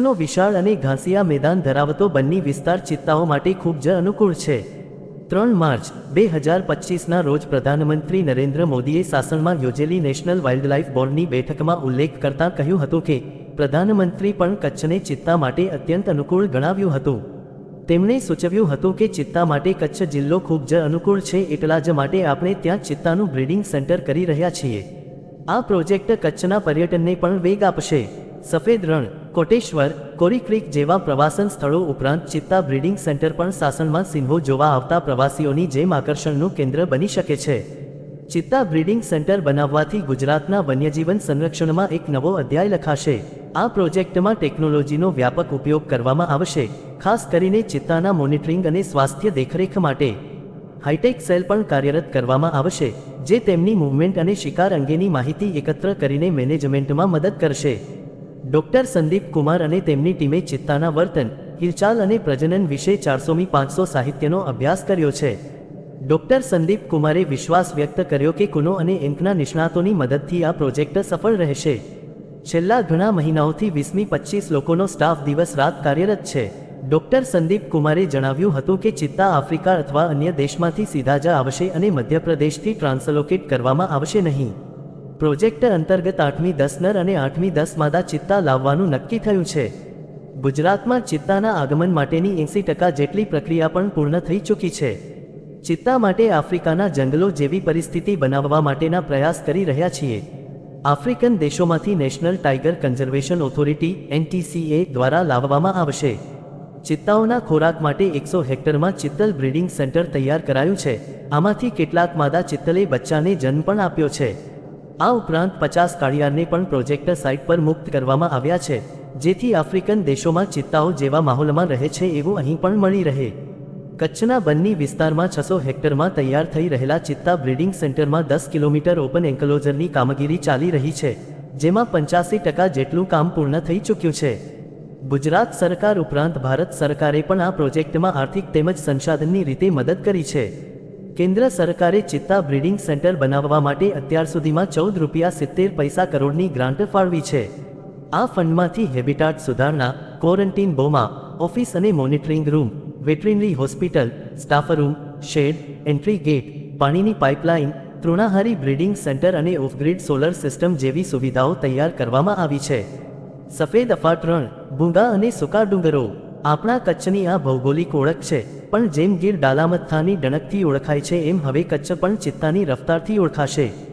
કચ્છનો વિશાળ અને ઘાસિયા મેદાન ધરાવતો બન્ની વિસ્તાર ચિત્તાઓ માટે ખૂબ જ અનુકૂળ છે. ત્રણ માર્ચ, બે હજાર પચીસના રોજ પ્રધાનમંત્રી નરેન્દ્ર મોદીએ સાસણમાં યોજેલી નેશનલ વાઇલ્ડલાઇફ બોર્ડની બેઠકમાં ઉલ્લેખ કરતાં કહ્યું હતું કે, પ્રધાનમંત્રી પણ કચ્છને ચિત્તા માટે અત્યંત અનુકૂળ ગણાવ્યું હતું. તેમણે સૂચવ્યું હતું કે ચિત્તા માટે કચ્છ જિલ્લો ખૂબ જ અનુકૂળ છે એટલા જ માટે આપણે ત્યાં ચિત્તાનું બ્રીડિંગ સેન્ટર કરી રહ્યા છીએ. આ પ્રોજેક્ટ કચ્છના પર્યટનને પણ વેગ આપશે. સફેદ રણ કોટેશ્વર, કોરી ક્રીક જેવા પ્રવાસન સ્થળો ઉપરાંત ચિત્તા બ્રીડિંગ સેન્ટર પણ સાસણમાં સિંહો જોવા આવતા પ્રવાસીઓની જેમ આકર્ષણનું કેન્દ્ર બની શકે છે. ચિત્તા બ્રીડિંગ સેન્ટર બનાવવાથી ગુજરાતના વન્યજીવન સંરક્ષણમાં એક નવો અધ્યાય લખાશે. આ પ્રોજેક્ટમાં ટેકનોલોજીનો વ્યાપક ઉપયોગ કરવામાં આવશે, ખાસ કરીને ચિત્તાના મોનિટરિંગ અને સ્વાસ્થ્ય દેખરેખ માટે. હાઈટેક સેલ પણ કાર્યરત કરવામાં આવશે, જે તેમની મૂવમેન્ટ અને શિકાર અંગેની માહિતી એકત્ર કરીને મેનેજમેન્ટમાં મદદ કરશે. ડોક્ટર સંદીપ કુમાર અને તેમની ટીમે ચિત્તાના વર્તન, હિલચાલ અને પ્રજનન વિશે ચારસોમી પાંચસો સાહિત્યનો અભ્યાસ કર્યો છે. ડોક્ટર સંદીપ કુમારે વિશ્વાસ વ્યક્ત કર્યો કે કુનો અને એન્કના નિષ્ણાતોની મદદથી આ પ્રોજેક્ટ સફળ રહેશે. છેલ્લા ઘણા મહિનાઓથી વીસમી પચીસ લોકોનો સ્ટાફ દિવસ રાત કાર્યરત છે. ડોક્ટર સંદીપ કુમારે જણાવ્યું હતું કે ચિત્તા આફ્રિકા અથવા અન્ય દેશમાંથી સીધા જ આવશે અને મધ્યપ્રદેશથી ટ્રાન્સલોકેટ કરવામાં આવશે નહીં. પ્રોજેક્ટ અંતર્ગત આઠમી દસ નર અને આઠમી દસ માદા ચિત્તા લાવવાનું નક્કી થયું છે. ગુજરાતમાં ચિત્તાના આગમન માટેની એંસી ટકા જેટલી પ્રક્રિયા પણ પૂર્ણ થઈ ચૂકી છે. ચિત્તા માટે આફ્રિકાના જંગલો જેવી પરિસ્થિતિ બનાવવા માટેના પ્રયાસ કરી રહ્યા છીએ. આફ્રિકન દેશોમાંથી national tiger conservation authority NTCA દ્વારા લાવવામાં આવશે. ચિત્તાઓના ખોરાક માટે એકસો હેક્ટરમાં ચિત્તલ બ્રીડિંગ સેન્ટર તૈયાર કરાયું છે. આમાંથી કેટલાક માદા ચિત્તલે બચ્ચાને જન્મ પણ આપ્યો છે. આ ઉપરાંત પચાસ કાળિયારને પણ પ્રોજેક્ટર સાઇટ પર મુક્ત કરવામાં આવ્યા છે, જેથી આફ્રિકન દેશોમાં ચિત્તાઓ જેવા માહોલમાં રહે છે એવું અહીં પણ મળી રહે. કચ્છના બન્ની વિસ્તારમાં છસો હેક્ટરમાં તૈયાર થઈ રહેલા ચિત્તા બ્રીડિંગ સેન્ટરમાં દસ કિલોમીટર ઓપન એન્કલોઝરની કામગીરી ચાલી રહી છે, જેમાં પંચ્યાસી ટકા જેટલું કામ પૂર્ણ થઈ ચૂક્યું છે. ગુજરાત સરકાર ઉપરાંત ભારત સરકારે પણ આ પ્રોજેક્ટમાં આર્થિક તેમજ સંસાધનની રીતે મદદ કરી છે. કેન્દ્ર સરકારે ચિત્તા બ્રીડિંગ સેન્ટર બનાવવા માટે અત્યાર સુધીમાં ચૌદ રૂપિયા સિત્તેર પૈસા કરોડની ગ્રાન્ટ ફાળવી છે. આ ફંડમાંથી હેબિટાટ સુધારણા, ક્વોરન્ટીન બોમા, ઓફિસ અને monitoring room, veterinary hospital, staff room, shed, entry gate, પાણીની પાઇપલાઇન, તૃણાહારી બ્રીડિંગ સેન્ટર અને ઓફગ્રીડ સોલર સિસ્ટમ જેવી સુવિધાઓ તૈયાર કરવામાં આવી છે. સફેદ અફાટ રણ, ભૂંગા અને સૂકા ડુંગરો આપણા કચ્છની આ ભૌગોલિક ઓળખ છે, પણ જેમ ગીર ડાલામથાની ડણકથી ઓળખાય છે, એમ હવે કચ્છ પણ ચિત્તાની રફતારથી ઓળખાશે.